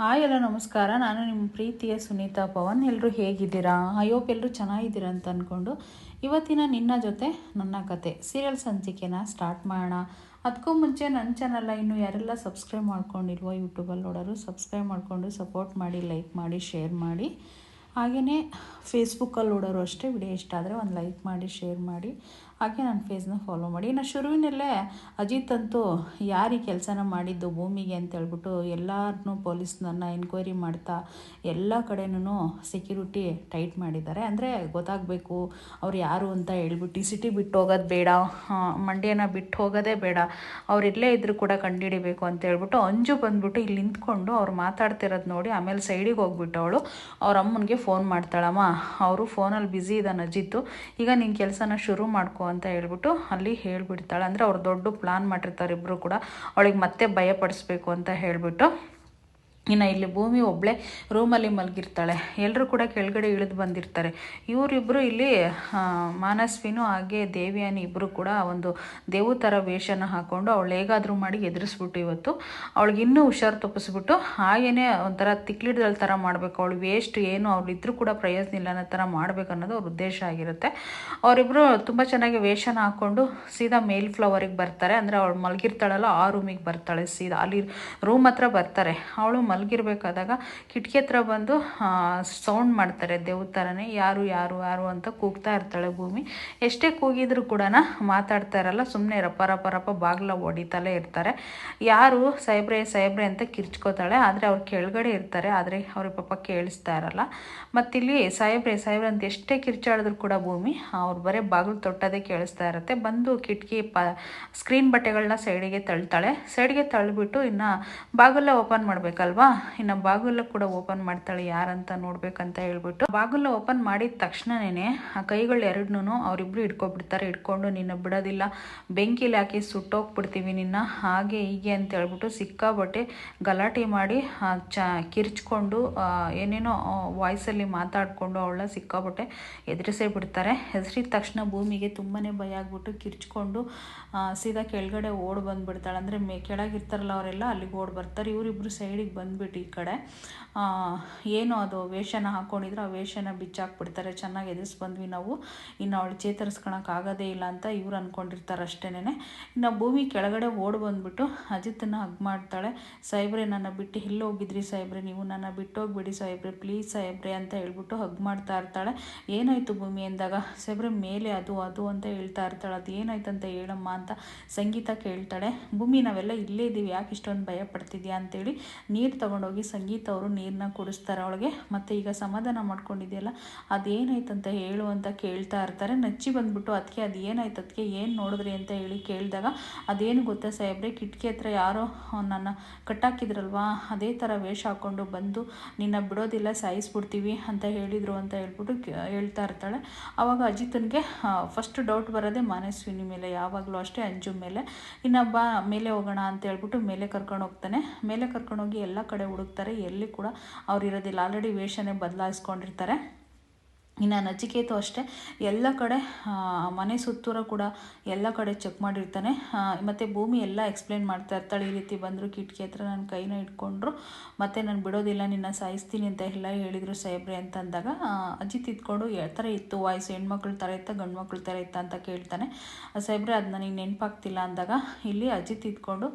Hi ಎಲ್ಲ ನಮಸ್ಕಾರ. ನಾನು ನಿಮ್ಮ ಪ್ರೀತಿಯ ಸುನೀತಾ ಪವನ್. ಎಲ್ಲರೂ ಹೇಗಿದ್ದೀರಾ? ಹೋಪ್ ಎಲ್ಲರೂ ಚೆನ್ನಾಗಿದ್ದೀರಾ ಅಂತ ಅಂದ್ಕೊಂಡು ಇವತ್ತಿನ ನಿನ್ನ ಜೊತೆ ನನ್ನ ಕತೆ. ಸೀರಿಯಲ್ ಸಂಚಿಕೆನ ಸ್ಟಾರ್ಟ್ ಮಾಡೋಣ. ಅದಕ್ಕೂ ಮುಂಚೆ ನನ್ನ ಚಾನಲ್ನ ಇನ್ನೂ ಯಾರೆಲ್ಲ ಸಬ್ಸ್ಕ್ರೈಬ್ ಮಾಡ್ಕೊಂಡಿಲ್ವೋ ಯೂಟ್ಯೂಬಲ್ಲಿ ನೋಡೋರು, ಸಬ್ಸ್ಕ್ರೈಬ್ ಮಾಡಿಕೊಂಡು ಸಪೋರ್ಟ್ ಮಾಡಿ, ಲೈಕ್ ಮಾಡಿ, ಶೇರ್ ಮಾಡಿ. ಹಾಗೆಯೇ ಫೇಸ್ಬುಕ್ಕಲ್ಲಿ ನೋಡೋರು ಅಷ್ಟೇ. ವಿಡಿಯೋ ಇಷ್ಟ ಆದರೆ ಒಂದು ಲೈಕ್ ಮಾಡಿ, ಶೇರ್ ಮಾಡಿ. ಹಾಗೆ ನನ್ನ ಫೇಸ್ನ ಫಾಲೋ ಮಾಡಿ. ನಾನು ಶುರುವಿನಲ್ಲೇ ಅಜಿತ್ ಅಂತೂ ಯಾರು ಈ ಕೆಲಸನ ಮಾಡಿದ್ದು ಭೂಮಿಗೆ ಅಂತ ಹೇಳ್ಬಿಟ್ಟು ಎಲ್ಲರನ್ನೂ ಪೊಲೀಸ್ನನ್ನ ಎನ್ಕ್ವೈರಿ ಮಾಡ್ತಾ ಎಲ್ಲ ಕಡೆನೂ ಸೆಕ್ಯೂರಿಟಿ ಟೈಟ್ ಮಾಡಿದ್ದಾರೆ. ಅಂದರೆ ಗೊತ್ತಾಗಬೇಕು ಅವ್ರು ಯಾರು ಅಂತ ಹೇಳ್ಬಿಟ್ಟು ಸಿಟಿ ಬಿಟ್ಟು ಹೋಗೋದು ಬೇಡ ಮಂಡ್ಯನ ಬಿಟ್ಟು ಹೋಗೋದೇ ಬೇಡ. ಅವ್ರು ಇಲ್ಲೇ ಇದ್ರೂ ಕೂಡ ಕಂಡುಹಿಡಿಬೇಕು ಅಂತ ಹೇಳ್ಬಿಟ್ಟು ಅಂಜು ಬಂದ್ಬಿಟ್ಟು ಇಲ್ಲಿ ನಿಂತ್ಕೊಂಡು ಅವ್ರು ಮಾತಾಡ್ತಿರೋದು ನೋಡಿ ಆಮೇಲೆ ಸೈಡಿಗೆ ಹೋಗ್ಬಿಟ್ಟು ಅವಳು, ಅವ್ರ ಅಮ್ಮನಿಗೆ ಫೋನ್ ಮಾಡ್ತಾಳಮ್ಮ. ಅವರು ಫೋನಲ್ಲಿ ಬ್ಯುಸಿ ಇದ್ದಾನೆ ಅಜಿತ್ತು ಈಗ ನಿನ್ನ ಕೆಲಸನ ಶುರು ಮಾಡ್ಕೊ ಅಂತ ಹೇಳ್ಬಿಟ್ಟು ಅಲ್ಲಿ ಹೇಳ್ಬಿಡ್ತಾಳೆ. ಅಂದರೆ ಅವ್ರು ದೊಡ್ಡ ಪ್ಲಾನ್ ಮಾಡಿರ್ತಾರೆ ಇಬ್ಬರು ಕೂಡ. ಅವಳಿಗೆ ಮತ್ತೆ ಭಯಪಡಿಸ್ಬೇಕು ಅಂತ ಹೇಳ್ಬಿಟ್ಟು. ಇನ್ನು ಇಲ್ಲಿ ಭೂಮಿ ಒಬ್ಬಳೇ ರೂಮಲ್ಲಿ ಮಲಗಿರ್ತಾಳೆ. ಎಲ್ಲರೂ ಕೂಡ ಕೆಳಗಡೆ ಇಳಿದು ಬಂದಿರ್ತಾರೆ. ಇವರಿಬ್ಬರು ಇಲ್ಲಿ ಮಾನಸ್ವಿನೂ ಹಾಗೆ ದೇವಿಯಾನಿ ಇಬ್ಬರು ಕೂಡ ಒಂದು ದೇವು ಥರ ವೇಷನ ಹಾಕ್ಕೊಂಡು ಅವಳು ಹೇಗಾದರೂ ಮಾಡಿ ಎದುರಿಸ್ಬಿಟ್ಟು ಇವತ್ತು ಅವಳಿಗೆ ಇನ್ನೂ ಹುಷಾರು ತಪ್ಪಿಸ್ಬಿಟ್ಟು ಹಾಗೇನೆ ಒಂಥರ ತಿಕ್ಲಿಡ್ದಲ್ ಥರ ಮಾಡಬೇಕು. ಅವಳು ವೇಸ್ಟ್ ಏನು ಅವಳಿದ್ರೂ ಕೂಡ ಪ್ರಯೋಜನ ಇಲ್ಲ ಅನ್ನೋ ಥರ ಮಾಡಬೇಕು ಅನ್ನೋದು ಅವ್ರ ಉದ್ದೇಶ ಆಗಿರುತ್ತೆ. ಅವರಿಬ್ಬರು ತುಂಬ ಚೆನ್ನಾಗಿ ವೇಷನ ಹಾಕ್ಕೊಂಡು ಸೀದಾ ಮೇಲ್ ಫ್ಲವರಿಗೆ ಬರ್ತಾರೆ. ಅಂದರೆ ಅವಳು ಮಲಗಿರ್ತಾಳಲ್ಲ ಆ ರೂಮಿಗೆ ಬರ್ತಾಳೆ ಸೀದಾ. ಅಲ್ಲಿ ರೂಮ್ ಹತ್ರ ಬರ್ತಾರೆ. ಅವಳು ಮಲಗಿರ್ಬೇಕಾದಾಗ ಕಿಟಕಿ ಹತ್ರ ಬಂದು ಸೌಂಡ್ ಮಾಡ್ತಾರೆ ದೇವ್ರ ಥರನೇ ಯಾರು ಯಾರು ಯಾರು ಅಂತ ಕೂಗ್ತಾ ಇರ್ತಾಳೆ ಭೂಮಿ. ಎಷ್ಟೇ ಕೂಗಿದ್ರು ಕೂಡ ಮಾತಾಡ್ತಾ ಇರಲ್ಲ ಸುಮ್ಮನೆ ರಪ್ಪ ರಪ್ಪ ರಪ್ಪ ಬಾಗ್ಲ ಹೊಡಿತಲೇ ಇರ್ತಾರೆ. ಯಾರು ಸಾಹೇಬ್ರೆ ಸಾಹೇಬ್ರೆ ಅಂತ ಕಿರ್ಚ್ಕೋತಾಳೆ, ಆದರೆ ಅವ್ರು ಕೆಳಗಡೆ ಇರ್ತಾರೆ, ಆದರೆ ಅವ್ರ ಪಾಪ ಕೇಳಿಸ್ತಾ ಇರಲ್ಲ. ಮತ್ತಿಲ್ಲಿ ಸಾಹೇಬ್ರೆ ಸಾಹೇಬ್ರೆ ಅಂತ ಎಷ್ಟೇ ಕಿರ್ಚಾಡಿದ್ರು ಕೂಡ ಭೂಮಿ, ಅವ್ರು ಬರೀ ಬಾಗಿಲು ತೊಟ್ಟದೇ ಕೇಳಿಸ್ತಾ ಇರುತ್ತೆ. ಬಂದು ಕಿಟಕಿ ಪ ಸ್ಕ್ರೀನ್ ಬಟ್ಟೆಗಳನ್ನ ಸೈಡಿಗೆ ತಳ್ತಾಳೆ. ಸೈಡ್ಗೆ ತಳ್ಳಿಬಿಟ್ಟು ಇನ್ನು ಬಾಗಿಲ ಓಪನ್ ಮಾಡಬೇಕಲ್ವಾ? ಇನ್ನು ಬಾಗಿಲು ಕೂಡ ಓಪನ್ ಮಾಡ್ತಾಳೆ ಯಾರಂತ ನೋಡ್ಬೇಕಂತ ಹೇಳ್ಬಿಟ್ಟು ಬಾಗಿಲು ಓಪನ್ ಮಾಡಿದ ತಕ್ಷಣನೇ ಆ ಕೈಗಳು ಎರಡನ್ನೂ ಅವರಿಬ್ರು ಇಟ್ಕೊಬಿಡ್ತಾರೆ ಹಿಡ್ಕೊಂಡು ನಿನ್ನ ಬಿಡೋದಿಲ್ಲ, ಬೆಂಕಿಲಿ ಹಾಕಿ ಸುಟ್ಟೋಗ್ಬಿಡ್ತೀವಿ ನಿನ್ನ, ಹಾಗೆ ಹೀಗೆ ಅಂತ ಹೇಳ್ಬಿಟ್ಟು ಸಿಕ್ಕಾಬಟ್ಟೆ ಗಲಾಟೆ ಮಾಡಿ ಚ ಕಿರ್ಚ್ಕೊಂಡು ಏನೇನೋ ವಾಯ್ಸಲ್ಲಿ ಮಾತಾಡಿಕೊಂಡು ಅವಳ ಸಿಕ್ಕಾಬಟ್ಟೆ ಎದುರಿಸೇ ಬಿಡ್ತಾರೆ. ಹೆಸರಿದ ತಕ್ಷಣ ಭೂಮಿಗೆ ತುಂಬಾ ಭಯ ಆಗ್ಬಿಟ್ಟು ಕಿರ್ಚ್ಕೊಂಡು ಸೀದಾ ಕೆಳಗಡೆ ಓಡ್ ಬಂದ್ಬಿಡ್ತಾಳೆ ಅಂದರೆ ಮೇ, ಕೆಳಗಿರ್ತಾರಲ್ಲ ಅವರೆಲ್ಲ ಅಲ್ಲಿಗೆ ಓಡ್ ಬರ್ತಾರೆ. ಇವರಿಬ್ರು ಸೈಡಿಗೆ ಬಂದ್ಬಿಟ್ಟು ಈ ಕಡೆ. ಏನು ಅದು ವೇಷನ ಹಾಕ್ಕೊಂಡಿದ್ರು ಆ ವೇಷನ ಬಿಚ್ಚಾಕ್ಬಿಡ್ತಾರೆ. ಚೆನ್ನಾಗಿ ಎದುರಿಸಿ ಬಂದ್ವಿ ನಾವು. ಇನ್ನು ಅವಳು ಚೇತರಿಸ್ಕೊಳಕ್ಕೆ ಆಗೋದೇ ಇಲ್ಲ ಅಂತ ಇವ್ರು ಅಂದ್ಕೊಂಡಿರ್ತಾರೆ ಅಷ್ಟೇನೆ ಇನ್ನು ಭೂಮಿ ಕೆಳಗಡೆ ಓಡ್ ಬಂದ್ಬಿಟ್ಟು ಅಜಿತನ್ನ ಹಗ್ ಮಾಡ್ತಾಳೆ. ಸಾಹೇಬ್ರೆ, ನನ್ನ ಬಿಟ್ಟು ಎಲ್ಲಿ ಹೋಗಿದ್ರಿ ಸಾಹೇಬ್ರೆ? ನೀವು ನನ್ನ ಬಿಟ್ಟು ಹೋಗ್ಬಿಡಿ ಸಾಹೇಬ್ರೆ. ಪ್ಲೀಸ್ ಸಾಹೇಬ್ರೆ ಅಂತ ಹೇಳ್ಬಿಟ್ಟು ಹಗ್ ಮಾಡ್ತಾ ಇರ್ತಾಳೆ. ಏನಾಯಿತು ಭೂಮಿ ಎಂದಾಗ ಸಾಹೇಬ್ರೆ, ಮೇಲೆ ಅದು ಅದು ಅಂತ ಹೇಳ್ತಾ ಇರ್ತಾಳೆ. ಅದು ಏನಾಯ್ತು ಅಂತ ಹೇಳಮ್ಮ ಅಂತ ಸಂಗೀತ ಕೇಳ್ತಾಳೆ. ಭೂಮಿ, ನಾವೆಲ್ಲ ಇಲ್ಲೇ ಇದ್ದೀವಿ ಯಾಕೆ ಇಷ್ಟೊಂದು ಭಯ ಪಡ್ತಿದ್ಯಾ ಅಂತೇಳಿ ನೀರು ತಗೊಂಡೋಗಿ ಸಂಗೀತ ಅವರು ನೀರನ್ನ ಕುಡಿಸ್ತಾರೆ ಅವಳಿಗೆ. ಮತ್ತು ಈಗ ಸಮಾಧಾನ ಮಾಡ್ಕೊಂಡಿದೆಯಲ್ಲ, ಅದೇನಾಯ್ತಂತ ಹೇಳು ಅಂತ ಕೇಳ್ತಾ ಇರ್ತಾರೆ. ನಚ್ಚಿ ಬಂದ್ಬಿಟ್ಟು ಅದಕ್ಕೆ ಅದು ಏನಾಯ್ತು ಅದಕ್ಕೆ ಏನು ನೋಡಿದ್ರಿ? ಅಂತ ಹೇಳಿ ಕೇಳಿದಾಗ, ಅದೇನು ಗೊತ್ತಾ ಸಾಹೇಬ್ರೆ, ಕಿಟಕಿ ಹತ್ರ ಯಾರೋ ನನ್ನ ಕಟ್ಟಾಕಿದ್ರಲ್ವಾ? ಅದೇ ಥರ ವೇಷ ಹಾಕ್ಕೊಂಡು ಬಂದು ನಿನ್ನ ಬಿಡೋದಿಲ್ಲ, ಸಾಯಿಸ್ಬಿಡ್ತೀವಿ ಅಂತ ಹೇಳಿದರು ಅಂತ ಹೇಳ್ಬಿಟ್ಟು ಹೇಳ್ತಾ ಇರ್ತಾಳೆ. ಆವಾಗ ಅಜಿತನಿಗೆ ಫಸ್ಟ್ ಡೌಟ್ ಬರೋದೇ ಮಾನಸ್ವಿನಿ ಮೇಲೆ, ಯಾವಾಗಲೂ ಅಷ್ಟೇ ಅಂಜು ಮೇಲೆ. ಇನ್ನೊಬ್ಬ ಮೇಲೆ ಹೋಗೋಣ ಅಂತ ಹೇಳ್ಬಿಟ್ಟು ಮೇಲೆ ಕರ್ಕೊಂಡು ಹೋಗ್ತಾನೆ. ಮೇಲೆ ಕರ್ಕೊಂಡೋಗಿ ಎಲ್ಲ ಕಡೆ ಹುಡುಕ್ತಾರೆ ಎಲ್ಲಿ ಕೂಡ ಅವ್ರು ಇರೋದಿಲ್ಲ. ಆಲ್ರೆಡಿ ವೇಷನೇ ಬದಲಾಯಿಸ್ಕೊಂಡಿರ್ತಾರೆ. ಇನ್ನು ನಚಿಕೇತು ಅಷ್ಟೇ. ಎಲ್ಲ ಕಡೆ ಮನೆ ಸುತ್ತೂರ ಕೂಡ ಎಲ್ಲ ಕಡೆ ಚೆಕ್ ಮಾಡಿರ್ತಾನೆ. ಮತ್ತು ಭೂಮಿ ಎಲ್ಲ ಎಕ್ಸ್ಪ್ಲೇನ್ ಮಾಡ್ತಾ ಇರ್ತಾಳೆ. ಈ ರೀತಿ ಬಂದರು ಕಿಟಕಿ ಹತ್ರ ನನ್ನ ಕೈನ ಇಟ್ಕೊಂಡ್ರು. ಮತ್ತು ನಾನು ಬಿಡೋದಿಲ್ಲ ನಿನ್ನ ಸಾಯಿಸ್ತೀನಿ ಅಂತ ಎಲ್ಲ ಹೇಳಿದರು ಸಾಹೇಬ್ರೆ ಅಂತ ಅಂದಾಗ ಅಜಿತ್ ಇದ್ಕೊಂಡು ಯಾವ ಥರ ಇತ್ತು ವಾಯ್ಸ್. ಹೆಣ್ಮಕ್ಳು ಥರ ಇತ್ತ ಗಂಡು ಮಕ್ಳ ಥರ ಇತ್ತ ಅಂತ ಕೇಳ್ತಾನೆ. ಆ, ಸಾಹೇಬ್ರೆ ಅದು ನನಗೆ ನೆನಪಾಗ್ತಿಲ್ಲ ಅಂದಾಗ ಇಲ್ಲಿ ಅಜಿತ್ ಇದ್ಕೊಂಡು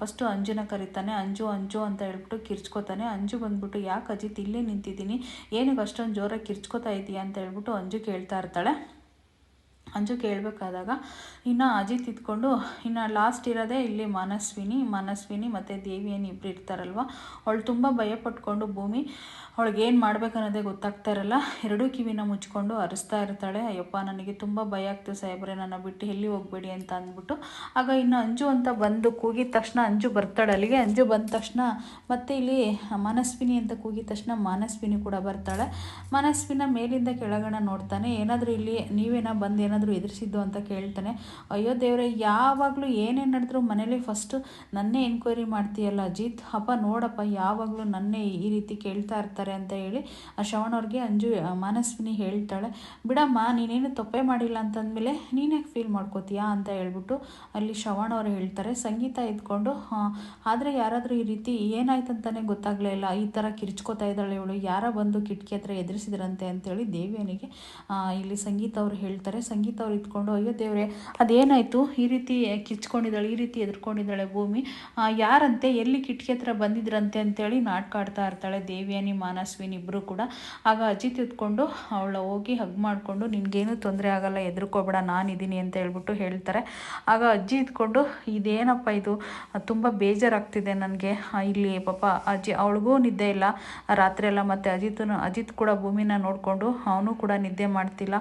ಫಸ್ಟು ಅಂಜುನ ಕರೀತಾನೆ. ಅಂಜು ಅಂಜು ಅಂತ ಹೇಳ್ಬಿಟ್ಟು ಕಿರ್ಚ್ಕೋತಾನೆ. ಅಂಜು ಬಂದ್ಬಿಟ್ಟು ಯಾಕೆ ಅಜಿತ್ ಇಲ್ಲೇ ನಿಂತಿದ್ದೀನಿ? ಏನಕ್ಕೆ ಅಷ್ಟೊಂದು ಜೋರಾಗಿ ಕಿರ್ಚ್ಕೋತಾ ಇದೀಯಾ? ಅಂತ ಹೇಳ್ಬಿಟ್ಟು ಅಂಜು ಕೇಳ್ತಾ ಇರ್ತಾಳೆ. ಅಂಜು ಕೇಳಬೇಕಾದಾಗ, ಇನ್ನು ಅಜಿತ್ ಇದ್ಕೊಂಡು, ಇನ್ನು ಲಾಸ್ಟ್ ಇರೋದೇ ಇಲ್ಲಿ ಮಾನಸ್ವಿನಿ ಮಾನಸ್ವಿನಿ ಮತ್ತು ದೇವಿಯನ್ನು ಇಬ್ಬರು ಇರ್ತಾರಲ್ವ? ಅವಳು ತುಂಬ ಭಯ ಪಟ್ಕೊಂಡು ಭೂಮಿ, ಅವಳಿಗೆ ಏನು ಮಾಡ್ಬೇಕನ್ನೋದೇ ಗೊತ್ತಾಗ್ತಾ ಇರಲ್ಲ. ಎರಡೂ ಕಿವಿನ ಮುಚ್ಕೊಂಡು ಅರಿಸ್ತಾ ಇರ್ತಾಳೆ. ಅಯ್ಯಪ್ಪ, ನನಗೆ ತುಂಬ ಭಯ ಆಗ್ತದೆ ಸಾಹೇಬ್ರೆ, ನನ್ನ ಬಿಟ್ಟು ಎಲ್ಲಿ ಹೋಗ್ಬೇಡಿ ಅಂತ ಅಂದ್ಬಿಟ್ಟು. ಆಗ ಇನ್ನು ಅಂಜು ಅಂತ ಬಂದು ಕೂಗಿದ ತಕ್ಷಣ ಅಂಜು ಬರ್ತಾಳೆ ಅಲ್ಲಿಗೆ. ಅಂಜು ಬಂದ ತಕ್ಷಣ ಮತ್ತೆ ಇಲ್ಲಿ ಮನಸ್ವಿನಿ ಅಂತ ಕೂಗಿದ ತಕ್ಷಣ ಮಾನಸ್ವಿನಿ ಕೂಡ ಬರ್ತಾಳೆ. ಮನಸ್ವಿನ ಮೇಲಿಂದ ಕೆಳಗಣ ನೋಡ್ತಾನೆ. ಏನಾದರೂ ಇಲ್ಲಿ ನೀವೇನ ಬಂದು ಏನಾದರೂ ಎದುರಿಸಿದ್ದು ಅಂತ ಕೇಳ್ತಾನೆ, ಅಯ್ಯೋ ದೇವರೇ, ಯಾವಾಗಲೂ ಏನೇನು ನಡೆದ್ರು ಮನೇಲಿ ಫಸ್ಟು ನನ್ನೇ ಎನ್ಕ್ವೈರಿ ಮಾಡ್ತೀಯಲ್ಲ, ಅಜಿತ್ ಅಪ್ಪ ನೋಡಪ್ಪ, ಯಾವಾಗಲೂ ನನ್ನೇ ಈ ರೀತಿ ಕೇಳ್ತಾ ಇರ್ತಾರೆ ಅಂತ ಹೇಳಿ ಆ ಶ್ರವಣ್ ಅವ್ರಿಗೆ ಅಂಜು ಮಾನಸ್ವಿನಿ ಹೇಳ್ತಾಳೆ, ಬಿಡಮ್ಮ, ನೀನೇನು ತಪ್ಪೆ ಮಾಡಿಲ್ಲ ಅಂತಂದಮೇಲೆ ನೀನೇ ಫೀಲ್ ಮಾಡ್ಕೋತೀಯಾ? ಅಂತ ಹೇಳ್ಬಿಟ್ಟು ಅಲ್ಲಿ ಶ್ರವಣ್ ಅವರು ಹೇಳ್ತಾರೆ, ಸಂಗೀತ ಇದ್ಕೊಂಡು ಆದರೆ ಯಾರಾದರೂ ಈ ರೀತಿ ಏನಾಯ್ತು ಅಂತಾನೆ ಗೊತ್ತಾಗಲೇ ಇಲ್ಲ, ಈ ಥರ ಕಿರ್ಚ್ಕೋತಾ ಇದ್ದಾಳೆ ಇವಳು, ಯಾರ ಬಂದು ಕಿಟಕಿ ಹತ್ರ ಎದುರಿಸಿದ್ರಂತೆ ಅಂತೇಳಿ ದೇವಿಯನಿಗೆ ಇಲ್ಲಿ ಸಂಗೀತ ಅವರು ಹೇಳ್ತಾರೆ, ಸಂಗೀತ ಅವ್ರು ಇದ್ಕೊಂಡು, ಅಯ್ಯೋ ದೇವ್ರೆ, ಅದೇನಾಯಿತು? ಈ ರೀತಿ ಕಿಚ್ಕೊಂಡಿದ್ದಾಳೆ, ಈ ರೀತಿ ಎದ್ಕೊಂಡಿದ್ದಾಳೆ ಭೂಮಿ. ಯಾರಂತೆ, ಎಲ್ಲಿ ಕಿಟಕಿ ಹತ್ರ ಬಂದಿದ್ರಂತೆ ಅಂತೇಳಿ ನಾಟ್ಕಾಡ್ತಾ ಇರ್ತಾಳೆ ದೇವಿಯಾನಿ, ಮಾನಸ್ವಿನಿ ಇಬ್ಬರು ಕೂಡ. ಆಗ ಅಜಿತ್ ಎತ್ಕೊಂಡು ಅವಳ ಹೋಗಿ ಹಗ್ ಮಾಡಿಕೊಂಡು, ನಿನ್ಗೇನು ತೊಂದರೆ ಆಗಲ್ಲ, ಎದುರ್ಕೋಬೇಡ, ನಾನಿದ್ದೀನಿ ಅಂತ ಹೇಳ್ಬಿಟ್ಟು ಹೇಳ್ತಾರೆ. ಆಗ ಅಜ್ಜಿ ಇದ್ಕೊಂಡು ಇದೇನಪ್ಪ ಇದು? ತುಂಬ ಬೇಜಾರಾಗ್ತಿದೆ ನನಗೆ. ಇಲ್ಲಿ ಪಾಪ ಅಜ್ಜಿ, ಅವಳಿಗೂ ನಿದ್ದೆ ಇಲ್ಲ. ರಾತ್ರಿ ಎಲ್ಲ ಮತ್ತು ಅಜಿತ್ನು, ಅಜಿತ್ ಕೂಡ ಭೂಮಿನ ನೋಡಿಕೊಂಡು, ಅವನು ಕೂಡ ನಿದ್ದೆ ಮಾಡ್ತಿಲ್ಲ.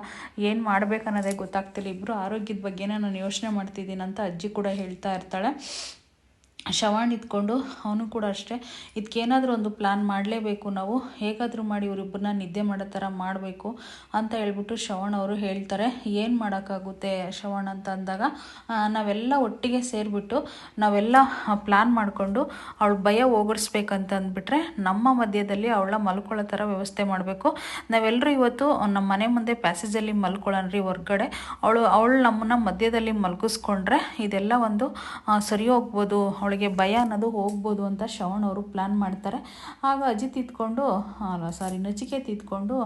ಏನು ಮಾಡ್ಬೇಕನ್ನೋದೇ ಗೊತ್ತಾಗ್ತಿಲ್ಲ. ಇಬ್ಬರು ಆರೋಗ್ಯದ ಬಗ್ಗೆನೇ ನಾನು ಯೋಚನೆ ಮಾಡ್ತಿದ್ದೀನಿ ಅಂತ ಅಜ್ಜಿ ಕೂಡ ಹೇಳ್ತಾ ಇರ್ತಾಳೆ. ಶವಾಣ್ ಇದ್ಕೊಂಡು ಅವನು ಕೂಡ ಅಷ್ಟೇ. ಇದಕ್ಕೇನಾದರೂ ಒಂದು ಪ್ಲ್ಯಾನ್ ಮಾಡಲೇಬೇಕು ನಾವು. ಹೇಗಾದರೂ ಮಾಡಿ ಇವರಿಬ್ಬರನ್ನ ನಿದ್ದೆ ಮಾಡೋ ಥರ ಮಾಡಬೇಕು ಅಂತ ಹೇಳ್ಬಿಟ್ಟು ಶ್ರವಣ್ ಅವರು ಹೇಳ್ತಾರೆ. ಏನು ಮಾಡೋಕ್ಕಾಗುತ್ತೆ ಶ್ರವಣ್ ಅಂತ ಅಂದಾಗ ನಾವೆಲ್ಲ ಒಟ್ಟಿಗೆ ಸೇರಿಬಿಟ್ಟು ನಾವೆಲ್ಲ ಪ್ಲ್ಯಾನ್ ಮಾಡಿಕೊಂಡು ಅವಳ ಭಯ ಹೋಗಡಿಸ್ಬೇಕಂತ ಅಂದ್ಬಿಟ್ರೆ ನಮ್ಮ ಮಧ್ಯದಲ್ಲಿ ಅವಳ ಮಲ್ಕೊಳ್ಳೋ ಥರ ವ್ಯವಸ್ಥೆ ಮಾಡಬೇಕು. ನಾವೆಲ್ಲರೂ ಇವತ್ತು ನಮ್ಮ ಮನೆ ಮುಂದೆ ಪ್ಯಾಸೇಜಲ್ಲಿ ಮಲ್ಕೊಳ್ಳೋಣ್ರಿ ಹೊರ್ಗಡೆ. ಅವಳು ಅವಳು ನಮ್ಮನ್ನ ಮಧ್ಯದಲ್ಲಿ ಮಲ್ಗಿಸ್ಕೊಂಡ್ರೆ ಇದೆಲ್ಲ ಒಂದು ಸರಿ ಹೋಗ್ಬೋದು. ಅವಳಿಗೆ ಭಯ ಅನ್ನೋದು ಹೋಗ್ಬೋದು ಅಂತ ಶ್ರವಣ್ ಅವರು ಪ್ಲ್ಯಾನ್ ಮಾಡ್ತಾರೆ. ಆಗ ಅಜಿತ್ ಇದ್ಕೊಂಡು ಸಾರಿ ನಚಿಕೇತ್ ಇದ್ಕೊಂಡು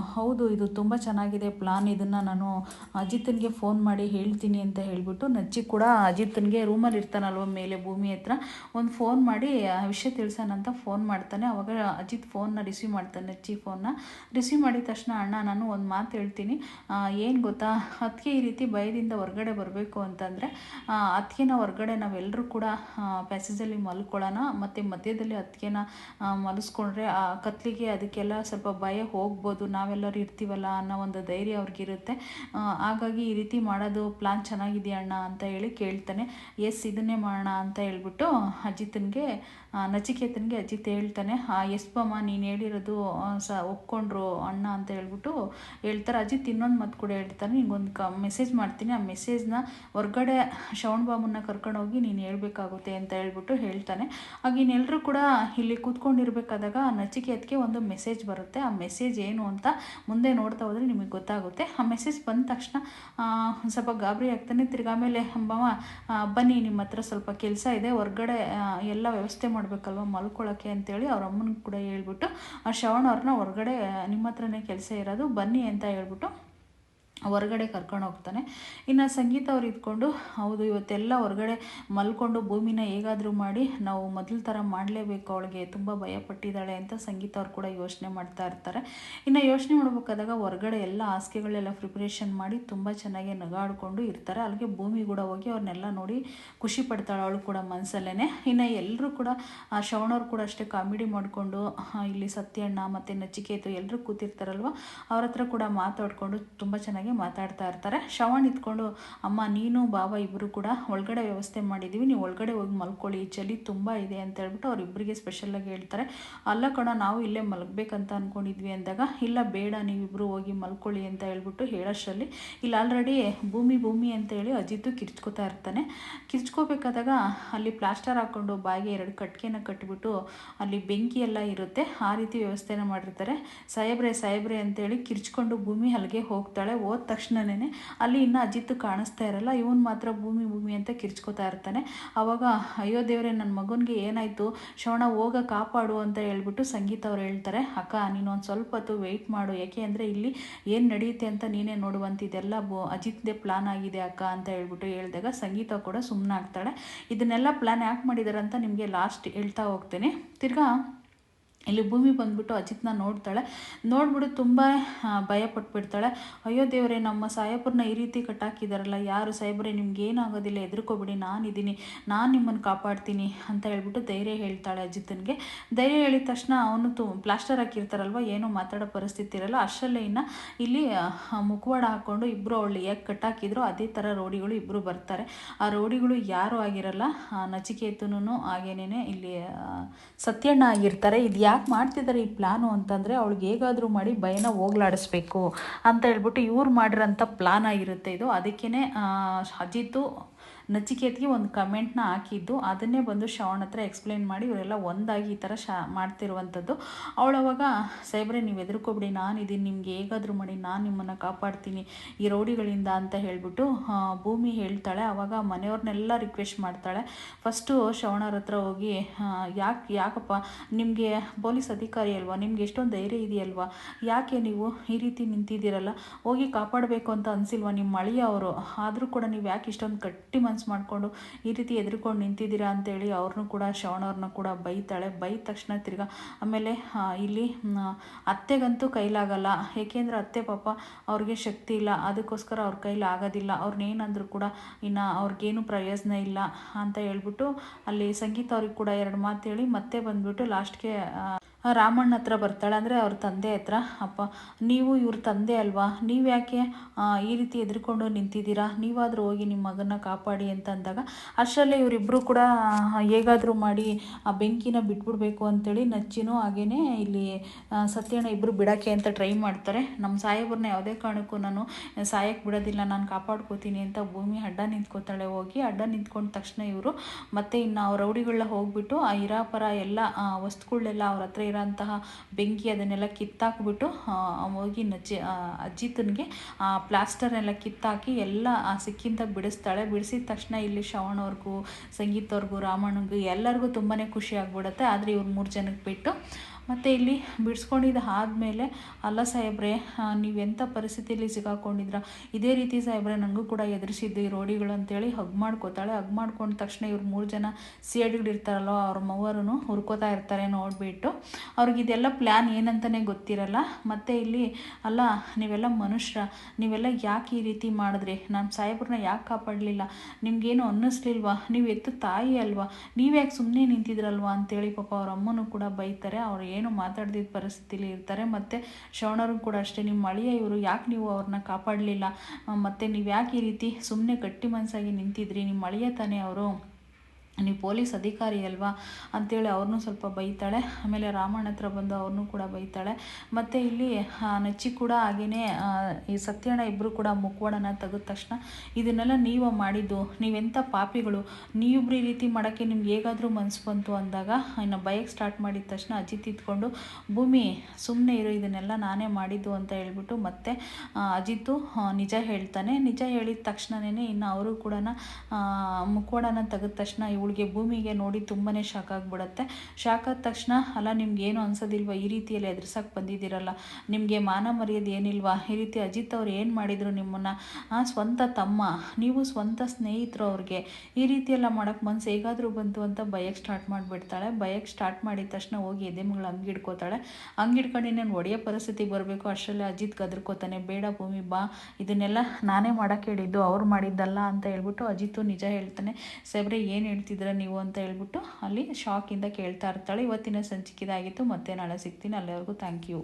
ಹೌದು, ಇದು ತುಂಬ ಚೆನ್ನಾಗಿದೆ ಪ್ಲಾನ್ ಇದನ್ನು ನಾನು ಅಜಿತನಿಗೆ ಫೋನ್ ಮಾಡಿ ಹೇಳ್ತೀನಿ ಅಂತ ಹೇಳಿಬಿಟ್ಟು ನಚ್ಚಿ ಕೂಡ ಅಜಿತನಿಗೆ ರೂಮಲ್ಲಿ ಇರ್ತಾನಲ್ವ ಮೇಲೆ ಭೂಮಿ ಹತ್ರ, ಒಂದು ಫೋನ್ ಮಾಡಿ, ಆ, ವಿಷಯ ತಿಳಿಸೋಣ ಅಂತ ಫೋನ್ ಮಾಡ್ತಾನೆ. ಅವಾಗ ಅಜಿತ್ ಫೋನ್ನ ರಿಸೀವ್ ಮಾಡ್ತಾನೆ, ನಚ್ಚಿ ಫೋನ್ನ ರಿಸೀವ್ ಮಾಡಿದ ತಕ್ಷಣ, ಅಣ್ಣ, ನಾನು ಒಂದು ಮಾತು ಹೇಳ್ತೀನಿ. ಏನು ಗೊತ್ತಾ? ಅದಕ್ಕೆ ಈ ರೀತಿ ಭಯದಿಂದ ಹೊರಗಡೆ ಬರಬೇಕು ಅಂತಂದರೆ ಅತ್ತಿಗೆನ ಹೊರಗಡೆ ನಾವೆಲ್ಲರೂ ಕೂಡ ಪ್ಯಾಸೇಜಲ್ಲಿ ಮಲ್ಕೊಳ್ಳೋಣ, ಮತ್ತು ಮಧ್ಯದಲ್ಲಿ ಅದಕ್ಕೇನ ಮಲಸ್ಕೊಂಡ್ರೆ, ಆ, ಕತ್ಲಿಗೆ ಅದಕ್ಕೆಲ್ಲ ಸ್ವಲ್ಪ ಭಯ ಹೋಗ್ಬೋದು, ನಾವೆಲ್ಲರೂ ಇರ್ತೀವಲ್ಲ ಅನ್ನೋ ಒಂದು ಧೈರ್ಯ ಅವ್ರಿಗಿರುತ್ತೆ. ಹಾಗಾಗಿ ಈ ರೀತಿ ಮಾಡೋದು ಪ್ಲಾನ್ ಚೆನ್ನಾಗಿದೆ ಅಣ್ಣ ಅಂತ ಹೇಳಿ ಕೇಳ್ತಾನೆ. ಎಸ್ ಇದನ್ನೇ ಮಾಡೋಣ ಅಂತ ಹೇಳ್ಬಿಟ್ಟು ಅಜಿತನಿಗೆ ನಚಿಕೇತನಿಗೆ ಅಜಿತ್ ಹೇಳ್ತಾನೆ. ಎಸ್ ಬಮ್ಮ ನೀನು ಹೇಳಿರೋದು ಸ, ಒಪ್ಕೊಂಡ್ರು ಅಣ್ಣ ಅಂತ ಹೇಳ್ಬಿಟ್ಟು ಹೇಳ್ತಾರೆ. ಅಜಿತ್ ಇನ್ನೊಂದು ಮತ್ತು ಕೂಡ ಹೇಳ್ತಾನೆ. ನಿಂಗೊಂದು ಕ ಮೆಸೇಜ್ ಮಾಡ್ತೀನಿ. ಆ ಮೆಸೇಜ್ನ ಹೊರ್ಗಡೆ ಶ್ರವಣ್ ಬಾಬುನ ಕರ್ಕೊಂಡೋಗಿ ನೀನು ಹೇಳ್ಬೇಕಾಗುತ್ತೆ ಅಂತ ಹೇಳ್ಬಿಟ್ಟು ಹೇಳ್ತಾನೆ. ಆಗ ಇನ್ನೆಲ್ಲರೂ ಕೂಡ ಇಲ್ಲಿ ಕೂತ್ಕೊಂಡಿರ್ಬೇಕಾದಾಗ ನಚಿಕೇತ್ಗೆ ಒಂದು ಮೆಸೇಜ್ ಬರುತ್ತೆ. ಆ ಮೆಸೇಜ್ ಏನು ಅಂತ ಮುಂದೆ ನೋಡ್ತಾ ಹೋದರೆ ನಿಮಗೆ ಗೊತ್ತಾಗುತ್ತೆ. ಆ ಮೆಸೇಜ್ ಬಂದ ತಕ್ಷಣ ಸ್ವಲ್ಪ ಗಾಬರಿ ಆಗ್ತಾನೆ. ತಿರ್ಗಾ ಆಮೇಲೆ ಅಂಬವ ಬನ್ನಿ, ನಿಮ್ಮ ಹತ್ರ ಸ್ವಲ್ಪ ಕೆಲಸ ಇದೆ. ಹೊರ್ಗಡೆ ಎಲ್ಲ ವ್ಯವಸ್ಥೆ ಮಾಡಬೇಕಲ್ವ ಮಲ್ಕೊಳ್ಳೋಕ್ಕೆ ಅಂತೇಳಿ ಅವ್ರ ಅಮ್ಮನಿಗೆ ಕೂಡ ಹೇಳ್ಬಿಟ್ಟು, ಆ, ಶ್ರವಣ ಅವ್ರನ್ನ ಹೊರಗಡೆ ನಿಮ್ಮ ಹತ್ರನೇ ಕೆಲಸ ಇರೋದು. ಬನ್ನಿ ಅಂತ ಹೇಳ್ಬಿಟ್ಟು ಹೊರಗಡೆ ಕರ್ಕೊಂಡು ಹೋಗ್ತಾನೆ. ಇನ್ನು ಸಂಗೀತ ಅವ್ರು ಇದ್ಕೊಂಡು, ಹೌದು, ಇವತ್ತೆಲ್ಲ ಹೊರಗಡೆ ಮಲ್ಕೊಂಡು ಭೂಮಿನ ಹೇಗಾದರೂ ಮಾಡಿ ನಾವು ಮೊದಲ ಥರ ಮಾಡಲೇಬೇಕು, ಅವಳಿಗೆ ತುಂಬ ಭಯಪಟ್ಟಿದ್ದಾಳೆ ಅಂತ ಸಂಗೀತ ಅವ್ರು ಕೂಡ ಯೋಚನೆ ಮಾಡ್ತಾ ಇರ್ತಾರೆ. ಇನ್ನು ಯೋಚನೆ ಮಾಡ್ಬೇಕಾದಾಗ ಹೊರಗಡೆ ಎಲ್ಲ ಹಾಸಿಗೆಗಳೆಲ್ಲ ಪ್ರಿಪ್ರೇಷನ್ ಮಾಡಿ ತುಂಬ ಚೆನ್ನಾಗಿ ನಗಾಡ್ಕೊಂಡು ಇರ್ತಾರೆ. ಅಲ್ಲಿಗೆ ಭೂಮಿ ಕೂಡ ಹೋಗಿ ಅವ್ರನ್ನೆಲ್ಲ ನೋಡಿ ಖುಷಿ ಪಡ್ತಾಳೆ ಅವಳು ಕೂಡ ಮನಸಲ್ಲೇ ಇನ್ನು ಎಲ್ಲರೂ ಕೂಡ ಶ್ರವಣವ್ರು ಕೂಡ ಅಷ್ಟೇ ಕಾಮಿಡಿ ಮಾಡಿಕೊಂಡು ಇಲ್ಲಿ ಸತ್ಯಣ್ಣ ಮತ್ತು ನಚಿಕೇತು ಎಲ್ಲರೂ ಕೂತಿರ್ತಾರಲ್ವ, ಅವ್ರ ಹತ್ರ ಕೂಡ ಮಾತಾಡಿಕೊಂಡು ತುಂಬ ಚೆನ್ನಾಗಿ ಮಾತಾಡ್ತಾ ಇರ್ತಾರೆ. ಶ್ರವಣ್ ಇದ್ಕೊಂಡು, ಅಮ್ಮ, ನೀನು ಬಾಬಾ ಇಬ್ಬರು ಕೂಡ ಒಳಗಡೆ ವ್ಯವಸ್ಥೆ ಮಾಡಿದ್ದೀವಿ ನೀವು ಒಳಗಡೆ ಹೋಗಿ ಮಲ್ಕೊಳ್ಳಿ. ಚಳಿ ತುಂಬ ಇದೆ ಅಂತ ಹೇಳ್ಬಿಟ್ಟು ಅವರಿಬ್ಬರಿಗೆ ಸ್ಪೆಷಲಾಗಿ ಹೇಳ್ತಾರೆ. ಅಲ್ಲ ಕಣ, ನಾವು ಇಲ್ಲೇ ಮಲಗಬೇಕಂತ ಅಂದ್ಕೊಂಡಿದ್ವಿ ಅಂದಾಗ, ಇಲ್ಲ, ಬೇಡ ನೀವಿಬ್ಬರು ಹೋಗಿ ಮಲ್ಕೊಳ್ಳಿ ಅಂತ ಹೇಳ್ಬಿಟ್ಟು ಹೇಳೋಷ್ಟರಲ್ಲಿ ಇಲ್ಲಿ, ಆಲ್ರೆಡಿ ಭೂಮಿ ಭೂಮಿ ಅಂತ ಹೇಳಿ ಅಜಿತ್ತು ಕಿರ್ಚ್ಕೋತಾ ಇರ್ತಾನೆ. ಕಿರ್ಚ್ಕೋಬೇಕಾದಾಗ ಅಲ್ಲಿ ಪ್ಲಾಸ್ಟರ್ ಹಾಕ್ಕೊಂಡು ಬಾಯಿಗೆ ಎರಡು ಕಟ್ಗೆನ ಕಟ್ಟಿಬಿಟ್ಟು ಅಲ್ಲಿ ಬೆಂಕಿ ಎಲ್ಲ ಇರುತ್ತೆ. ಆ ರೀತಿ ವ್ಯವಸ್ಥೆನ ಮಾಡಿರ್ತಾರೆ. ಸಾಹೇಬ್ರೆ ಸಾಹೇಬ್ರೆ ಅಂತೇಳಿ ಕಿರ್ಚ್ಕೊಂಡು ಭೂಮಿ ಅಲ್ಲಿಗೆ ಹೋಗ್ತಾಳೆ. ಹೋದ ತಕ್ಷಣನೇ ಅಲ್ಲಿ ಇನ್ನು ಅಜಿತ್ ಕಾಣಿಸ್ತಾ ಇರಲ್ಲ. ಇವನು ಮಾತ್ರ ಭೂಮಿ ಭೂಮಿ ಅಂತ ಕಿರ್ಚ್ಕೋತಾ ಇರ್ತಾನೆ. ಅವಾಗ, ಅಯ್ಯೋ ದೇವರೇ ನನ್ನ ಮಗನಿಗೆ ಏನಾಯಿತು? ಶ್ರವಣ ಹೋಗ, ಕಾಪಾಡು ಅಂತ ಹೇಳ್ಬಿಟ್ಟು ಸಂಗೀತ ಅವ್ರು ಹೇಳ್ತಾರೆ. ಅಕ್ಕ, ನೀನು ಒಂದು ಸ್ವಲ್ಪ ಹೊತ್ತು ವೆಯ್ಟ್ ಮಾಡು. ಯಾಕೆ ಅಂದರೆ ಇಲ್ಲಿ ಏನು ನಡೆಯುತ್ತೆ ಅಂತ ನೀನೇ ನೋಡುವಂಥದ್ದೆಲ್ಲ ಇದೆಲ್ಲ ಬೋ ಅಜಿತ್ದೇ ಪ್ಲಾನ್ ಆಗಿದೆ ಅಕ್ಕ ಅಂತ ಹೇಳ್ಬಿಟ್ಟು ಹೇಳಿದಾಗ ಸಂಗೀತ ಕೂಡ ಸುಮ್ಮನಾಗ್ತಾಳೆ ಇದನ್ನೆಲ್ಲ ಪ್ಲಾನ್ ಯಾಕೆ ಮಾಡಿದ್ದಾರೆ ಅಂತ ನಿಮಗೆ ಲಾಸ್ಟ್ ಹೇಳ್ತಾ ಹೋಗ್ತೇನೆ. ತಿರ್ಗಾ ಇಲ್ಲಿ ಭೂಮಿ ಬಂದ್ಬಿಟ್ಟು ಅಜಿತ್ನ ನೋಡ್ತಾಳೆ. ನೋಡ್ಬಿಟ್ಟು ತುಂಬ ಆ, ಭಯ ಪಟ್ಬಿಡ್ತಾಳೆ. ಅಯ್ಯೋ ದೇವರೇ ನಮ್ಮ ಸಾಹೇಬ್ರನ್ನ ಈ ರೀತಿ ಕಟ್ಟಾಕಿದಾರಲ್ಲ. ಯಾರು ಸಾಹೇಬ್ರೆ ನಿಮ್ಗೆ ಏನಾಗೋದಿಲ್ಲ ನಾನು ನಾನಿದ್ದೀನಿ. ನಾನು ನಿಮ್ಮನ್ನು ಕಾಪಾಡ್ತೀನಿ ಅಂತ ಹೇಳ್ಬಿಟ್ಟು ಧೈರ್ಯ ಹೇಳ್ತಾಳೆ ಅಜಿತ್ನಿಗೆ. ಧೈರ್ಯ ಹೇಳಿದ ತಕ್ಷಣ ಅವನು ತು ಪ್ಲಾಸ್ಟರ್ ಹಾಕಿರ್ತಾರಲ್ವ ಏನೋ ಮಾತಾಡೋ ಪರಿಸ್ಥಿತಿ ಇರಲ್ಲ. ಅಷ್ಟರಲ್ಲೇ ಇನ್ನು ಇಲ್ಲಿ ಮುಖವಾಡ ಹಾಕ್ಕೊಂಡು ಇಬ್ಬರು ಅವಳು ಯಾಕೆ ಕಟ್ಟಾಕಿದ್ರು ಅದೇ ಥರ ರೋಡಿಗಳು ಇಬ್ಬರು ಬರ್ತಾರೆ. ಆ ರೋಡಿಗಳು ಯಾರೂ ಆಗಿರಲ್ಲ. ನಚಿಕೇತನೂ ಹಾಗೇನೇ ಇಲ್ಲಿ ಸತ್ಯಣ್ಣ ಆಗಿರ್ತಾರೆ. ಇದು ಯಾಕೆ ಮಾಡ್ತಿದ್ದಾರೆ ಈ ಪ್ಲ್ಯಾನು ಅಂತಂದರೆ ಅವಳಿಗೆ ಹೇಗಾದರೂ ಮಾಡಿ ಭಯನ ಹೋಗ್ಲಾಡಿಸ್ಬೇಕು ಅಂತ ಹೇಳ್ಬಿಟ್ಟು ಇವ್ರು ಮಾಡಿರೋಂಥ ಪ್ಲಾನ್ ಆಗಿರುತ್ತೆ ಇದು. ಅದಕ್ಕೇ ಅಜಿತ್ತು ನಚಿಕೇತ್ಗೆ ಒಂದು ಕಮೆಂಟ್ನ ಹಾಕಿದ್ದು, ಅದನ್ನೇ ಬಂದು ಶ್ರವಣ ಹತ್ರ ಎಕ್ಸ್ಪ್ಲೇನ್ ಮಾಡಿ ಇವರೆಲ್ಲ ಒಂದಾಗಿ ಈ ಥರ ಶಾ, ಮಾಡ್ತಿರುವಂಥದ್ದು. ಅವಳವಾಗ ಸೈಬ್ರೆ ನೀವು ಎದುರ್ಕೊಬಿಡಿ ನಾನಿದ್ದೀನಿ ನಿಮ್ಗೆ ಹೇಗಾದರೂ ಮಾಡಿ, ನಾನು ನಿಮ್ಮನ್ನು ಕಾಪಾಡ್ತೀನಿ, ಈ ರೌಡಿಗಳಿಂದ ಅಂತ ಹೇಳಿಬಿಟ್ಟು ಭೂಮಿ ಹೇಳ್ತಾಳೆ. ಅವಾಗ ಮನೆಯವ್ರನ್ನೆಲ್ಲ ರಿಕ್ವೆಸ್ಟ್ ಮಾಡ್ತಾಳೆ. ಫಸ್ಟು ಶ್ರವಣರ ಹತ್ರ ಹೋಗಿ ಯಾಕೆ, ಯಾಕಪ್ಪ, ನಿಮಗೆ ಪೊಲೀಸ್ ಅಧಿಕಾರಿ ಅಲ್ವಾ? ನಿಮ್ಗೆ ಎಷ್ಟೊಂದು ಧೈರ್ಯ ಇದೆಯಲ್ವಾ? ಯಾಕೆ ನೀವು ಈ ರೀತಿ ನಿಂತಿದ್ದೀರಲ್ಲ? ಹೋಗಿ ಕಾಪಾಡಬೇಕು ಅಂತ ಅನಿಸಿಲ್ವಾ ನಿಮ್ಮ ಮಳೆಯ ಅವರು? ಆದರೂ ಕೂಡ ನೀವು ಯಾಕೆ ಇಷ್ಟೊಂದು ಗಟ್ಟಿ ಮನ್ಸು ಮಾಡಿಕೊಂಡು ಈ ರೀತಿ ಎದುರ್ಕೊಂಡು ನಿಂತಿದ್ದೀರಾ ಅಂತೇಳಿ ಅವ್ರನ್ನೂ ಕೂಡ ಶ್ರವಣವ್ರನ್ನ ಕೂಡ ಬೈತಾಳೆ. ಬೈದ ತಕ್ಷಣ ತಿರ್ಗಾ ಆಮೇಲೆ ಇಲ್ಲಿ ಅತ್ತೆಗಂತೂ ಕೈಲಾಗಲ್ಲ. ಏಕೆಂದರೆ ಅತ್ತೆ ಪಾಪ ಅವ್ರಿಗೆ ಶಕ್ತಿ ಇಲ್ಲ. ಅದಕ್ಕೋಸ್ಕರ ಅವ್ರ ಕೈಲಿ ಆಗೋದಿಲ್ಲ. ಅವ್ರನ್ನೇನಂದ್ರೂ ಕೂಡ ಇನ್ನು ಅವ್ರಿಗೇನು ಪ್ರಯೋಜನ ಇಲ್ಲ ಅಂತ ಹೇಳ್ಬಿಟ್ಟು ಅಲ್ಲಿ ಸಂಗೀತ ಅವ್ರಿಗೆ ಕೂಡ ಎರಡು ಮಾತು ಹೇಳಿ ಮತ್ತೆ ಬಂದ್ಬಿಟ್ಟು ಲಾಸ್ಟ್ಗೆ ರಾಮಣ್ಣ ಹತ್ರ ಬರ್ತಾಳೆ ಅಂದರೆ ಅವ್ರ ತಂದೆ ಹತ್ರ ಅಪ್ಪ ನೀವು ಇವ್ರ ತಂದೆ ಅಲ್ವಾ? ನೀವು ಯಾಕೆ ಈ ರೀತಿ ಎದುರ್ಕೊಂಡು ನಿಂತಿದ್ದೀರಾ? ನೀವಾದರೂ ಹೋಗಿ ನಿಮ್ಮ ಮಗನ ಕಾಪಾಡಿ ಅಂತ ಅಂದಾಗ ಅಷ್ಟರಲ್ಲೇ ಇವರಿಬ್ಬರು ಕೂಡ ಹೇಗಾದರೂ ಮಾಡಿ ಆ ಬೆಂಕಿನ ಬಿಟ್ಬಿಡ್ಬೇಕು ಅಂತೇಳಿ ನಚ್ಚಿನೂ ಹಾಗೇ ಇಲ್ಲಿ ಸತ್ಯನ ಇಬ್ಬರು ಬಿಡೋಕ್ಕೆ ಅಂತ ಟ್ರೈ ಮಾಡ್ತಾರೆ. ನಮ್ಮ ಸಾಹೇಬ್ರನ್ನ ಯಾವುದೇ ಕಾರಣಕ್ಕೂ ನಾನು ಸಾಯಕ್ಕೆ ಬಿಡೋದಿಲ್ಲ ನಾನು ಕಾಪಾಡ್ಕೋತೀನಿ ಅಂತ ಭೂಮಿ ಅಡ್ಡ ನಿಂತ್ಕೋತಾಳೆ. ಹೋಗಿ ಅಡ್ಡ ನಿಂತ್ಕೊಂಡ ತಕ್ಷಣ ಇವರು ಮತ್ತೆ ಇನ್ನು ಅವ್ರ ರೌಡಿಗಳನ್ನ ಹೋಗ್ಬಿಟ್ಟು ಆ ಇರಾಪರ ಎಲ್ಲ ಆ, ವಸ್ತುಗಳೆಲ್ಲ ಅವ್ರ ಹತ್ರ ಇರೋಂತಹ ಬೆಂಕಿ ಅದನ್ನೆಲ್ಲ ಕಿತ್ತಾಕ್ಬಿಟ್ಟು ಹೋಗಿ ನಜ್ಜಿ ಅಜ್ಜಿತನಿಗೆ ಆ ಪ್ಲಾಸ್ಟರ್ನೆಲ್ಲ ಕಿತ್ತಾಕಿ ಎಲ್ಲ, ಆ, ಸಿಕ್ಕಿಂತ ಬಿಡಿಸ್ತಾಳೆ. ಬಿಡಿಸಿದ ತಕ್ಷಣ ಇಲ್ಲಿ ಶ್ರವಣವ್ರಿಗೂ, ಸಂಗೀತವ್ರಿಗೂ ರಾಮಣ್ಣಗೂ ಎಲ್ಲರಿಗೂ ತುಂಬಾ ಖುಷಿ ಆಗ್ಬಿಡುತ್ತೆ. ಆದರೆ ಇವ್ರು ಮೂರು ಜನಕ್ಕೆ ಬಿಟ್ಟು ಮತ್ತು ಇಲ್ಲಿ ಬಿಡಿಸ್ಕೊಂಡಿದ್ದು ಆದಮೇಲೆ ಅಲ್ಲ ಸಾಹೇಬ್ರೆ ನೀವು ಎಂಥ ಪರಿಸ್ಥಿತಿಯಲ್ಲಿ ಸಿಗಾಕೊಂಡಿದ್ರ ಇದೇ ರೀತಿ ಸಾಹೇಬ್ರೆ ನನಗೂ ಕೂಡ ಎದುರಿಸಿದ್ದು ಈ ರೋಡಿಗಳು ಅಂತೇಳಿ ಹಗ್ ಮಾಡ್ಕೋತಾಳೆ. ಹಗ್ ಮಾಡ್ಕೊಂಡ ತಕ್ಷಣ ಇವ್ರು ಮೂರು ಜನ ಸಿ ಇರ್ತಾರಲ್ಲೋ ಅವ್ರ ಮವರು ಹುರ್ಕೋತಾ ಇರ್ತಾರೆ ನೋಡಿಬಿಟ್ಟು. ಅವ್ರಿಗೆ ಇದೆಲ್ಲ ಪ್ಲ್ಯಾನ್ ಏನಂತಲೇ ಗೊತ್ತಿರಲ್ಲ. ಮತ್ತು ಇಲ್ಲಿ, ಅಲ್ಲ, ನೀವೆಲ್ಲ ಮನುಷ್ಯರ ನೀವೆಲ್ಲ ಯಾಕೆ ಈ ರೀತಿ ಮಾಡಿದ್ರಿ? ನಮ್ಮ ಸಾಹೇಬ್ರನ್ನ ಯಾಕೆ ಕಾಪಾಡಲಿಲ್ಲ? ನಿಮಗೇನು ಅನ್ನಿಸ್ಲಿಲ್ವಾ? ನೀವು ಎತ್ತು ತಾಯಿ ಅಲ್ವಾ? ನೀವು ಯಾಕೆ ಸುಮ್ಮನೆ ನಿಂತಿದ್ರಲ್ವಾ ಅಂತೇಳಿ ಪಾಪ ಅವ್ರ ಅಮ್ಮನೂ ಕೂಡ ಬೈತಾರೆ. ಅವ್ರು ಏನು ಮಾತಾಡ್ದಿದ್ದ ಪರಿಸ್ಥಿತಿಲಿ ಇರ್ತಾರೆ. ಮತ್ತು ಶ್ರವಣರು ಕೂಡ ಅಷ್ಟೇ ನಿಮ್ಮ ಅಳಿಯ ಇವರು ಯಾಕೆ ನೀವು ಅವ್ರನ್ನ ಕಾಪಾಡಲಿಲ್ಲ? ಮತ್ತು ನೀವು ಯಾಕೆ ಈ ರೀತಿ ಸುಮ್ಮನೆ ಗಟ್ಟಿ ಮನಸ್ಸಾಗಿ ನಿಂತಿದ್ರಿ? ನಿಮ್ಮ ಅಳಿಯ ತಾನೇ ಅವರು. ನೀವು ಪೊಲೀಸ್ ಅಧಿಕಾರಿ ಅಲ್ವಾ ಅಂತೇಳಿ ಅವ್ರನ್ನೂ ಸ್ವಲ್ಪ ಬೈತಾಳೆ. ಆಮೇಲೆ ರಾಮಣ್ಣ ಹತ್ರ ಬಂದು ಅವ್ರನ್ನೂ ಕೂಡ ಬೈತಾಳೆ. ಮತ್ತು ಇಲ್ಲಿ ನಚ್ಚಿ ಕೂಡ ಹಾಗೆಯೇ ಈ ಸತ್ಯಣ್ಣ ಇಬ್ಬರು ಕೂಡ ಮುಖವಾಡನ ತೆಗೆದ ತಕ್ಷಣ ಇದನ್ನೆಲ್ಲ ನೀವು ಮಾಡಿದ್ದು ನೀವೆಂಥ ಪಾಪಿಗಳು? ನೀವಿಬ್ಬರು ಈ ರೀತಿ ಮಾಡೋಕ್ಕೆ ನಿಮ್ಗೆ ಹೇಗಾದರೂ ಮನಸ್ಸು ಬಂತು ಅಂದಾಗ, ಇನ್ನು ಬೈಕ್ ಸ್ಟಾರ್ಟ್ ಮಾಡಿದ ತಕ್ಷಣ ಅಜಿತ್ ಇದ್ಕೊಂಡು, ಭೂಮಿ ಸುಮ್ಮನೆ ಇರೋ, ಇದನ್ನೆಲ್ಲ ನಾನೇ ಮಾಡಿದ್ದು ಅಂತ ಹೇಳ್ಬಿಟ್ಟು ಮತ್ತೆ ಅಜಿತು ಅಜಿತ್ತು ನಿಜ ಹೇಳ್ತಾನೆ. ನಿಜ ಹೇಳಿದ ತಕ್ಷಣನೇ ಇನ್ನು ಅವರು ಕೂಡ ಮುಖವಾಡನ ತೆಗೆದ ತಕ್ಷಣ ಇವಳಿಗೆ ಭೂಮಿಗೆ ನೋಡಿ ತುಂಬಾ ಶಾಕ್ ಆಗಿಬಿಡತ್ತೆ. ಶಾಕ್ ಆದ ತಕ್ಷಣ, ಅಲ್ಲ, ನಿಮ್ಗೆ ಏನು ಅನ್ಸೋದಿಲ್ವಾ? ಈ ರೀತಿಯಲ್ಲಿ ಎದುರ್ಸಕ್ಕೆ ಬಂದಿದ್ದೀರಲ್ಲ. ನಿಮಗೆ ಮಾನ ಮರ್ಯಾದೆ ಏನಿಲ್ವಾ? ಈ ರೀತಿ ಅಜಿತ್ ಅವ್ರು ಏನು ಮಾಡಿದರು ನಿಮ್ಮನ್ನು? ಸ್ವಂತ ತಮ್ಮ. ನೀವು ಸ್ವಂತ ಸ್ನೇಹಿತರು ಅವ್ರಿಗೆ. ಈ ರೀತಿಯೆಲ್ಲ ಮಾಡೋಕ್ಕೆ ಮನ್ಸು ಹೇಗಾದರೂ ಬಂತು ಅಂತ ಬಯಕ್ಕೆ ಸ್ಟಾರ್ಟ್ ಮಾಡಿಬಿಡ್ತಾಳೆ. ಬಯಕ್ಕೆ ಸ್ಟಾರ್ಟ್ ಮಾಡಿದ ತಕ್ಷಣ ಹೋಗಿ ಎದೆಮಗಳು ಹಂಗಿಡ್ಕೋತಾಳೆ ಹಂಗಿಡ್ಕೊಂಡು ನಾನು ಒಡೆಯೋ ಪರಿಸ್ಥಿತಿಗೆ ಬರಬೇಕು. ಅಷ್ಟರಲ್ಲೇ ಅಜಿತ್ ಗದರ್ಕೋತಾನೆ, ಬೇಡ ಭೂಮಿ, ಬಾ. ಇದನ್ನೆಲ್ಲ ನಾನೇ ಮಾಡೋಕ್ಕೆ ಹೇಳಿದ್ದು ಅವ್ರು ಮಾಡಿದ್ದಲ್ಲ ಅಂತ ಹೇಳ್ಬಿಟ್ಟು ಅಜಿತ್ ನಿಜ ಹೇಳ್ತಾನೆ. ಸಾಹೇಬ್ರೆ ಏನು ಹೇಳ್ತಿದ್ರ ನೀವು ಅಂತ ಹೇಳ್ಬಿಟ್ಟು ಅಲ್ಲಿ ಶಾಕಿಂದ ಕೇಳ್ತಾ ಇರ್ತಾಳೆ. ಇವತ್ತಿನ ಸಂಚಿಕೆದಾಗಿತ್ತು. ಮತ್ತೆ ನಾಳೆ ಸಿಗ್ತೀನಿ. ಅಲ್ಲಿವರೆಗೂ ಥ್ಯಾಂಕ್ ಯು